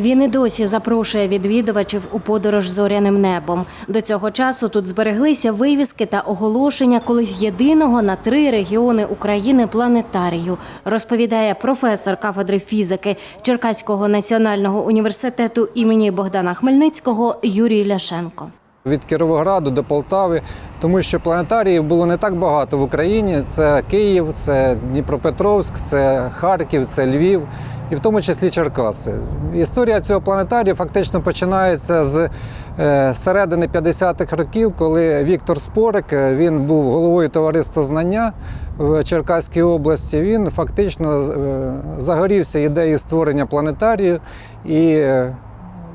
Він і досі запрошує відвідувачів у подорож зоряним небом. До цього часу тут збереглися вивіски та оголошення колись єдиного на три регіони України планетарію, розповідає професор кафедри фізики Черкаського національного університету імені Богдана Хмельницького Юрій Ляшенко. від Кіровограду до Полтави, тому що планетаріїв було не так багато в Україні. Це Київ, це Дніпропетровськ, це Харків, це Львів і в тому числі Черкаси. Історія цього планетарію фактично починається з е, середини 50-х років, коли Віктор Спорик е, він був головою товариства знання в Черкаській області. Він фактично е, загорівся ідеєю створення планетарію і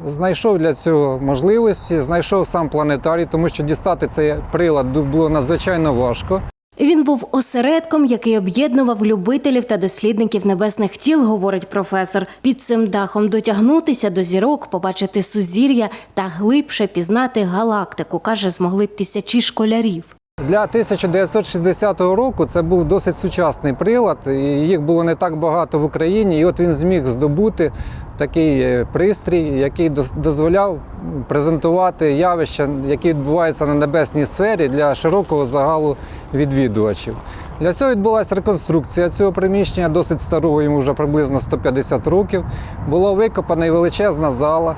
Знайшов для цього можливості, знайшов сам планетарій, тому що дістати цей прилад було надзвичайно важко. Він був осередком, який об'єднував любителів та дослідників небесних тіл, говорить професор. Під цим дахом дотягнутися до зірок, побачити сузір'я та глибше пізнати галактику, каже, змогли тисячі школярів. Для 1960 року це був досить сучасний прилад, і їх було не так багато в Україні. І от він зміг здобути такий е, пристрій, який дозволяв презентувати явища, які відбуваються на небесній сфері для широкого загалу відвідувачів. Для цього відбулася реконструкція цього приміщення, досить старого, йому вже приблизно 150 років. Була викопана і величезна зала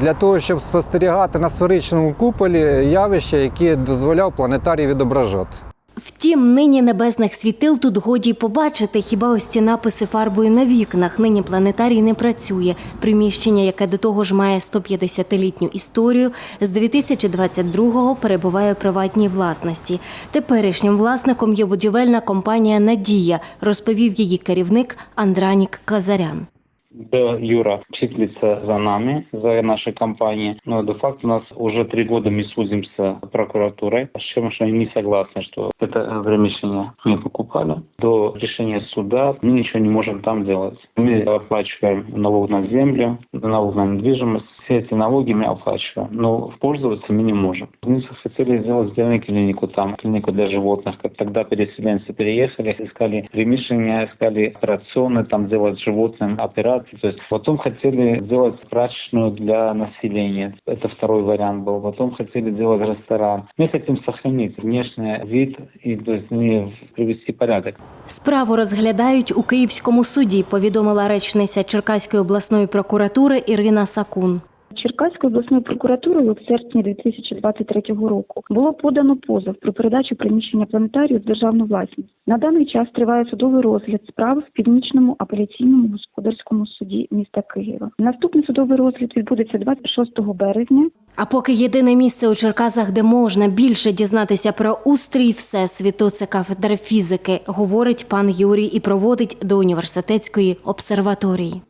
для того, щоб спостерігати на сферичному куполі явища, які дозволяв планетарій відображати. Втім, нині небесних світил тут годі й побачити. Хіба ось ці написи фарбою на вікнах. Нині планетарій не працює. Приміщення, яке до того ж має 150-літню історію, з 2022-го перебуває у приватній власності. Теперішнім власником є будівельна компанія Надія, розповів її керівник Андранік Казарян. Да, Юра числится за нами, за нашей компанией. Но де-факто у нас уже три года мы судимся с прокуратурой, с чем что они не согласны, что это примещение мы покупали. До решения суда мы ничего не можем там делать. Мы оплачиваем налог на землю, налог на недвижимость. Все эти налоги мы оплачиваем, но пользоваться мы не можем. Мы хотели сделать сделать клинику там, клинику для животных. Как тогда переселенцы переехали, искали примещения, искали операционные, там делать животным операции. То есть потом хотели сделать прачечную для населения. Это второй вариант был. Потом хотели делать ресторан. Мы хотим сохранить внешний вид и то есть не привести порядок. Справу розглядають у Київському суді, повідомила речниця Черкаської обласної прокуратури Ірина Сакун. Черкаською обласною прокуратурою в серпні 2023 року було подано позов про передачу приміщення планетарію в державну власність. На даний час триває судовий розгляд справи в північному апеляційному господарському суді міста Києва. Наступний судовий розгляд відбудеться 26 березня. А поки єдине місце у Черкасах, де можна більше дізнатися про устрій всесвіту, це кафедра фізики, говорить пан Юрій і проводить до університетської обсерваторії.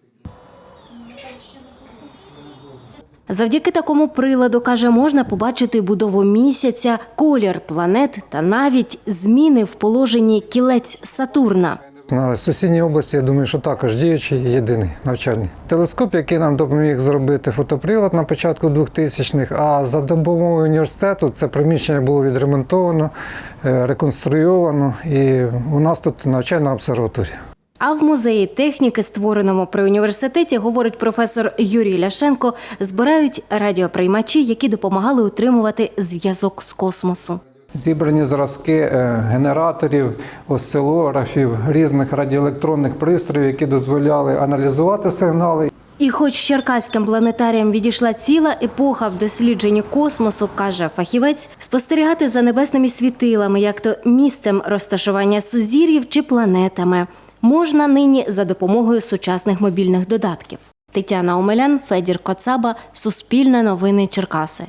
Завдяки такому приладу, каже, можна побачити будову місяця, колір планет та навіть зміни в положенні кілець Сатурна. На сусідній області, я думаю, що також діючий єдиний навчальний телескоп, який нам допоміг зробити фотоприлад на початку 2000-х, а за допомогою університету це приміщення було відремонтовано, е, реконструйовано, і у нас тут навчальна обсерваторія. А в музеї техніки, створеному при університеті, говорить професор Юрій Ляшенко, збирають радіоприймачі, які допомагали утримувати зв'язок з космосу. Зібрані зразки е, генераторів, осцилографів, різних радіоелектронних пристроїв, які дозволяли аналізувати сигнали І хоч черкаським планетаріям відійшла ціла епоха в дослідженні космосу, каже фахівець, спостерігати за небесними світилами, як то місцем розташування сузір'їв чи планетами, можна нині за допомогою сучасних мобільних додатків. Тетяна Омелян, Федір Коцаба, Суспільне новини Черкаси.